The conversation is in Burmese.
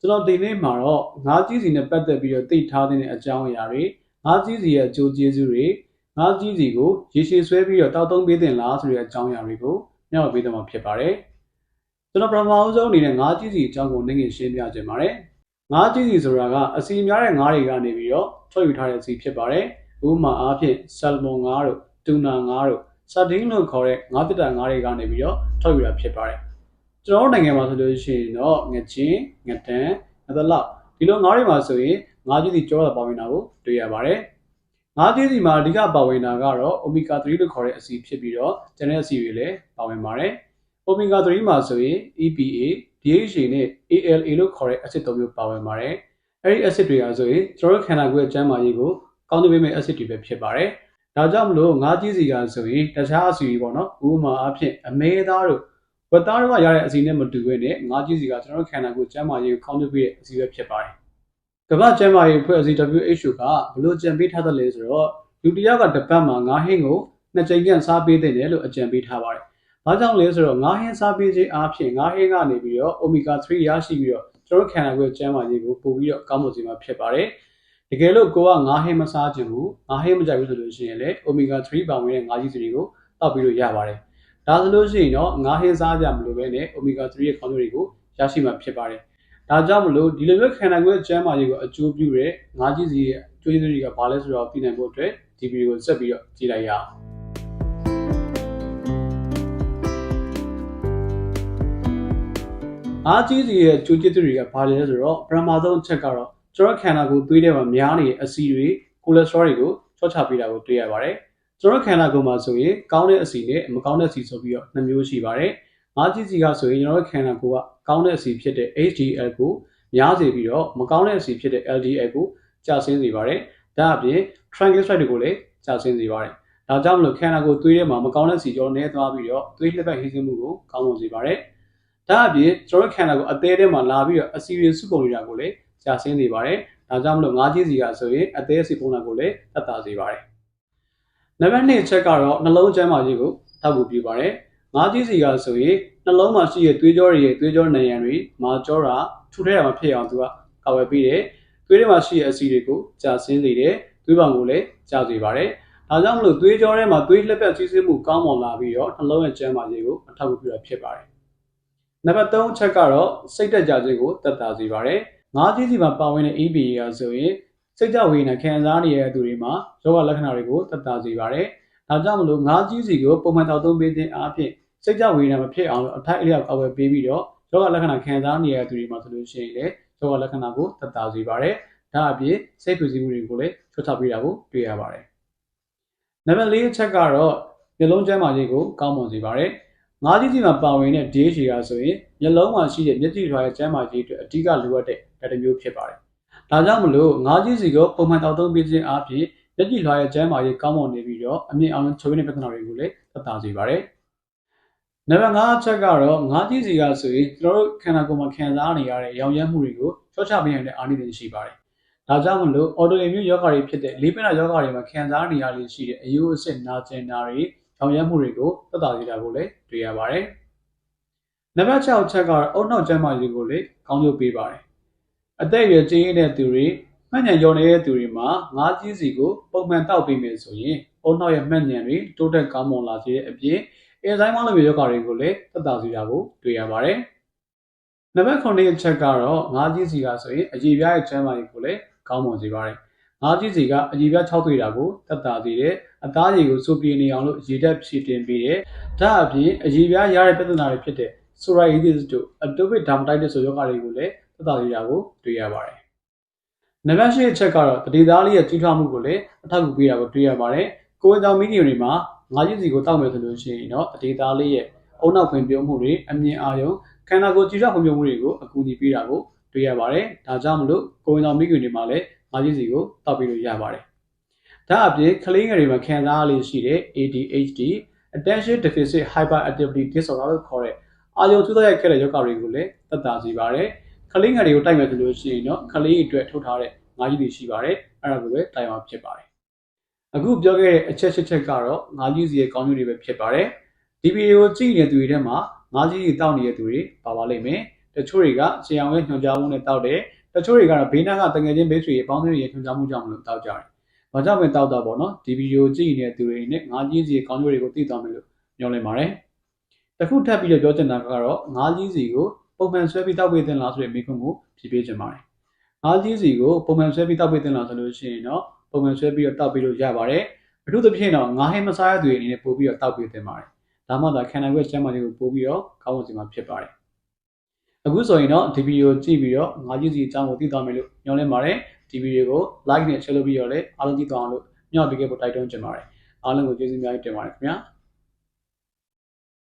ကျွန်တော်ဒီနေ့မှာတော့ငါးကြီးစီနဲ့ပတ်သက်ပြီးတော့သိထားတဲ့အကြောင်းအရာတွေငါးကြီးစီရဲ့အကျိုးကျေးဇူးတွေငါးကြီးစီကိုရေရှည်ဆွဲပြီးတော့တောက်သုံးပေးတင်လားဆိုတဲ့အကြောင်းအရာတွေကိုမျှဝေပေးသွားမှာဖြစ်ပါတယ်ကျွန်တော်ပထမအဆုံးအနေနဲ့ငါးကြီးစီအကြောင်းကိုနည်းငယ်ရှင်းပြခြင်းပါတယ်ငါးကြီးစီဆိုတာကအစီများတဲ့ငါးတွေကနေပြီးတော့ထုတ်ယူထားတဲ့စီဖြစ်ပါတယ်ဥပမာအားဖြင့်ဆယ်မွန်ငါးတို့တူနာငါးတို့ဆာဒင်းလို့ခေါ်တဲ့ငါးတစ်တာငါးတွေကနေပြီးတော့ထုတ်ယူတာဖြစ်ပါတယ် ကျွန်တော်တို့နိုင်ငံမှာဆိုလို့ရှိရင်တော့ငချင်းငတန်ငသလောက်ဒီလိုငါးတွေမှာဆိုရင်ငါးကြီးစီကြောတာပါဝင်တာကိုတွေ့ရပါတယ်ငါးကြီးစီမှာအဓိကပါဝင်တာကတော့ omega 3လို့ခေါ်တဲ့အစီဖြစ်ပြီးတော့ကျန်တဲ့အစီတွေလည်းပါဝင်ပါတယ် omega 3မှာဆိုရင် EPA DHA နဲ့ ALA လို့ခေါ်တဲ့ acid သုံးမျိုးပါဝင်ပါတယ်အဲဒီ acid တွေဟာဆိုရင်ကျွန်တော်တို့ခန္ဓာကိုယ်ရဲ့ကျန်းမာရေးကိုကောင်းတဲ့ပေးမဲ့ acid တွေပဲဖြစ်ပါတယ်ဒါကြောင့်မလို့ငါးကြီးစီကဆိုရင်တခြားအစီတွေပေါ့နော်ဥပမာအဖြစ်အမဲသားတို့ ဝက်သားတို့ကရတဲ့အစီနဲ့မတူဘဲနဲ့ငါးကြီးစီကကျွန်တော်တို့ခန္ဓာကိုယ်ကျန်းမာရေးကိုကောင်းတဲ့ပေးတဲ့အစီပဲဖြစ်ပါတယ်ကမ္ဘာ့ကျန်းမာရေးအဖွဲ့အစည်း WHO ကဘလို့ကြံပေးထားတယ်လဲဆိုတော့လူတစ်ယောက်ကတစ်ပတ်မှာငါးဟင်းကိုနှစ်ကြိမ်ကျန်စားပေးတဲ့တယ်လို့အကြံပေးထားပါတယ်။ဘာကြောင့်လဲဆိုတော့ငါးဟင်းစားပေးခြင်းအပြင်ငါးဟင်းကနေပြီးတော့ omega 3ရရှိပြီးတော့ကျွန်တော်ခန္ဓာကိုယ်ကျန်းမာရေးကိုပို့ပြီးတော့ကောင်းမွန်စေမှာဖြစ်ပါတယ်။တကယ်လို့ကိုကငါးဟင်းမစားခြင်းဘူးငါးဟင်းမကြိုက်ဘူးဆိုလို့ရှိရင်လည်း omega 3ပါဝင်တဲ့ငါးကြီးစီတွေကိုတောက်ပြီးလို့ရပါတယ်။ ဒါဆိုလို့ရှိရင်တော့ငါးဟင်းစားကြမလို့ပဲနဲ့ omega 3ရဲ့ကောင်းကျိုးတွေကိုရရှိမှာဖြစ်ပါတယ်။ဒါကြောင့်မလို့ဒီလိုမျိုးခန္ဓာကိုယ်ကျန်းမာရေးကိုအကျိုးပြုတဲ့ငါးကြီးစီရဲ့အကျိုးကျေးဇူးတွေကဘာလဲဆိုတော့သိနိုင်ဖို့အတွက်ဒီဗီဒီယိုကိုဆက်ပြီးတော့ကြည့်လိုက်ရအောင်အားကြီးစီရဲ့ကြိုးကျစ်တွေကဘာလဲဆိုတော့ပထမဆုံးအချက်ကတော့ကျွန်တော်ခန္ဓာကိုယ်သွေးထဲမှာများနေတဲ့အဆီတွေကိုလက်စထရောတွေကိုချော့ချပေးတာကိုတွေ့ရပါတယ် ကျွန်တော်ခန္ဓာကိုယ်မှာဆိုရင်ကောင်းတဲ့အဆီနဲ့မကောင်းတဲ့အဆီဆိုပြီးတော့နှစ်မျိုးရှိပါတယ်အားကြီးစီကဆိုရင်ကျွန်တော်ခန္ဓာကိုယ်ကကောင်းတဲ့အဆီဖြစ်တဲ့ HDL ကိုများစေပြီးတော့မကောင်းတဲ့အဆီဖြစ်တဲ့ LDL ကိုကျဆင်းစေပါတယ်ဒါအပြင် triglyceride တွေကိုလည်းကျဆင်းစေပါတယ်။ဒါကြောင့်မလို့ခန္ဓာကိုယ်သွေးထဲမှာမကောင်းတဲ့စီကြောနည်းသွားပြီးတော့သွေးလှက်ပတ်ဟင်းစင်းမှုကိုကောင်းမွန်စေပါတယ်။ဒါအပြင်ကျွန်တော်ခန္ဓာကိုယ်အသေးထဲမှာလာပြီးတော့အဆီရီစုပုံနေတာကိုလည်းကျဆင်းစေပါတယ်။ဒါကြောင့်မလို့ငါးကြီးစီကဆိုရင်အသေးစီပုံနာကိုလည်းသက်သာစေပါတယ်။ နံပါတ်2ချက်ကတော့နှလုံးကျန်းမာရေးကိုထောက်ကူပြုပါတယ်။ငါးကြီးစီကဆိုရင်နှလုံးမှာရှိတဲ့သွေးကြောတွေရဲ့သွေးကြောနံရံတွေမာကြောတာထူထဲတာမဖြစ်အောင်သူကကာဝယ်ပေးတယ်။သွေးထဲမှာရှိတဲ့အဆီတွေကိုကျဆင်းစေတယ်။သွေးပောင်ကိုလည်းကျစေပါတယ်။ဒါကြောင့်မလို့သွေးကြောထဲမှာသွေးလှက်ပတ်စီးဆင်းမှုကောင်းမွန်လာပြီးတော့နှလုံးရဲ့ကျန်းမာရေးကိုအထောက်အကူပြုတာဖြစ်ပါတယ်။နံပါတ်3ချက်ကတော့စိတ်တက်ကြခြင်းကိုတက်တာစေပါတယ်။ငါးကြီးစီမှာပါဝင်တဲ့ EPA ကဆိုရင် စိတ်ကြဝေဒနာခံစားနေရတဲ့သူတွေမှာယောဂလက္ခဏာတွေကိုတက်တာစေပါတယ်။ဒါကြောင့်မလို့ငါးကြီးစီကိုပုံမှန်တောက်သုံးပေးခြင်းအပြင်စိတ်ကြဝေဒနာမဖြစ်အောင်အထိုက်အလျောက်အဝယ်ပေးပြီးတော့ယောဂလက္ခဏာခံစားနေရတဲ့သူတွေမှာဆိုလို့ရှိရင်လည်းယောဂလက္ခဏာကိုတက်တာစေပါတယ်။ဒါအပြင်စိတ်ဖိစီးမှုတွေကိုလည်းချွတ်ချပေးတာကိုတွေ့ရပါတယ်။နံပါတ်၄အချက်ကတော့မျက်လုံးကျန်းမာရေးကိုကောင်းမွန်စေပါတယ်။ငါးကြီးစီမှာပါဝင်တဲ့ DHA ကဆိုရင်မျက်လုံးမှာရှိတဲ့မျက်ကြည့်ထွားရဲ့ကျန်းမာရေးအတွက်အဓိကလိုအပ်တဲ့ဓာတ်မျိုးဖြစ်ပါတယ်။ ဒါကြောင့်မလို့ငါးကြီးစီကိုပုံမှန်တောက်သုံးပေးခြင်းအပြင်မျက်ကြည့်ထွားရဲ့ကျန်းမာရေးကောင်းမွန်နေပြီးတော့အမြင့်အောင်ချိုးနေတဲ့ပြဿနာတွေကိုလည်းသက်သာစေပါတယ်။နံပါတ်5အချက်ကတော့ငါးကြီးစီကဆိုရင်ကျွန်တော်တို့ခန္ဓာကိုယ်မှာခံစားနေရတဲ့ရောင်ရမ်းမှုတွေကိုချောချပေးရတဲ့အာနိသင်ရှိပါတယ်။ဒါကြောင့်မလို့ autoimmune ယောဂါတွေဖြစ်တဲ့လေးပင်နာယောဂါတွေမှာခံစားနေရလို့ရှိတဲ့အယိုးအဆစ်နာကျင်တာတွေရောင်ရမ်းမှုတွေကိုသက်သာစေတာကိုလည်းတွေ့ရပါတယ်။နံပါတ်6အချက်ကတော့အုတ်နှောက်ကျန်းမာရေးကိုလည်းကောင်းကျိုးပေးပါတယ်။ အသက်အရွယ်ကြီးရင်းတဲ့သူတွေမှတ်ဉာဏ်လျော့နေတဲ့သူတွေမှာငါးကြီးစီကိုပုံမှန်တောက်ပေးမယ်ဆိုရင်အုတ်နှောက်ရဲ့မှတ်ဉာဏ်တွေတိုးတက်ကောင်းမွန်လာစေတဲ့အပြင်အင်ဇိုင်းမောင်းလိုမျိုးယောဂါတွေကိုလည်းသက်သာစေတာကိုတွေ့ရပါတယ်။နံပါတ်9အချက်ကတော့ငါးကြီးစီကဆိုရင်အကြည်ပြားရဲ့ကျန်းမာရေးကိုလည်းကောင်းမွန်စေပါတယ်။ငါးကြီးစီကအကြည်ပြား6တွေ့တာကိုသက်သာစေတယ်။အသားရည်ကိုစိုးပြေနေအောင်လို့ရေဓာတ်ဖြည့်တင်ပေးတယ်။ဒါအပြင်အကြည်ပြားရတဲ့ပြဿနာတွေဖြစ်တဲ့ psoriasis တို့ atopic dermatitis ဆိုယောဂါတွေကိုလည်း သက်သာစေတာကိုတွေ့ရပါတယ်။နံပါတ်10အချက်ကတော့တတိသားလေးရဲ့ကြီးထွားမှုကိုလည်းအထောက်အကူပေးတာကိုတွေ့ရပါတယ်။ကိုယ်ကြောင့်မိခင်တွေမှာငါးကြီးစီကိုတောက်မယ်ဆိုလို့ရှိရင်တော့တတိသားလေးရဲ့အုံနောက်ဖွံ့ဖြိုးမှုတွေအမြင်အာရုံခန္ဓာကိုယ်ကြည်ထွားဖွံ့ဖြိုးမှုတွေကိုအကူအညီပေးတာကိုတွေ့ရပါတယ်။ဒါကြောင့်မလို့ကိုယ်ကြောင့်မိခင်တွေမှာလည်းငါးကြီးစီကိုတောက်ပြီးလို့ရပါတယ်။ဒါအပြင်ကလေးငယ်တွေမှာခံစားရလေးရှိတဲ့ ADHD attention deficit hyperactivity disorder လို့ခေါ်တဲ့အာရုံကျူးသောရိုက်ခဲ့တဲ့ယောဂတွေကိုလည်းသက်သာစေပါတယ်။ ကလေးငယ်တွေကိုတိုက်မယ်ဆိုလို့ရှိရင်တော့ကလေးအတွက်ထုတ်ထားတဲ့ငါးကြီးတွေရှိပါတယ်။အဲ့ဒါကိုပဲတိုက်အောင်ဖြစ်ပါတယ်။အခုပြောခဲ့တဲ့အချက်ချက်ချက်ကတော့ငါးကြီးစီရဲ့ကောင်းကျိုးတွေပဲဖြစ်ပါတယ်။ဒီဗီဒီယိုကြည့်နေတဲ့သူတွေထဲမှာငါးကြီးတွေတောက်နေတဲ့သူတွေပါပါလိမ့်မယ်။တတချို့တွေကဆရာဝန်ရဲ့ညွှန်ကြားမှုနဲ့တောက်တယ်တချို့တွေကတော့ဘေးနားကတငယ်ချင်းမိတ်ဆွေရဲ့အပေါင်းအသင်းရဲ့ညွှန်ကြားမှုကြောင့်မလို့တောက်ကြတယ်။ဘာကြောင့်ပဲတောက်တာပေါ့နော်ဒီဗီဒီယိုကြည့်နေတဲ့သူတွေနဲ့ငါးကြီးစီရဲ့ကောင်းကျိုးတွေကိုသိသွားမယ်လို့ညွှန်လင်းပါတယ်။တခုထပ်ပြီးတော့ပြောချင်တာကတော့ငါးကြီးစီကို ပုံမှန်ဆွဲပြီးတောက်ပေးသင့်လားဆိုတဲ့မိခွန်းကိုဖြေပေးချင်ပါတယ်။ငါးကြီးစီကိုပုံမှန်ဆွဲပြီးတောက်ပေးသင့်လားဆိုလို့ရှိရင်တော့ပုံမှန်ဆွဲပြီးတော့တောက်ပေးလို့ရပါတယ်။အထူးသဖြင့်တော့ငါးဟင်းမစားရသူတွေအနေနဲ့ပို့ပြီးတော့တောက်ပေးသင့်ပါတယ်။ဒါမှသာခန္ဓာကိုယ်ကျန်းမာရေးကိုပို့ပြီးတော့ကောင်းမွန်စေမှာဖြစ်ပါတယ်။အခုဆိုရင်တော့ဒီဗီဒီယိုကြည့်ပြီးတော့ငါးကြီးစီအကြောင်းကိုသိသွားမယ်လို့ညွှန်လင်းပါတယ်။ဒီဗီဒီယိုကို like နဲ့ share လုပ်ပြီးတော့လည်းအားလုံးကြည့်သွားအောင်လို့ညှော့ပေးခဲ့ဖို့တိုက်တွန်းချင်ပါတယ်။အားလုံးကိုကျေးဇူးအများကြီးတင်ပါတယ်ခင်ဗျာ။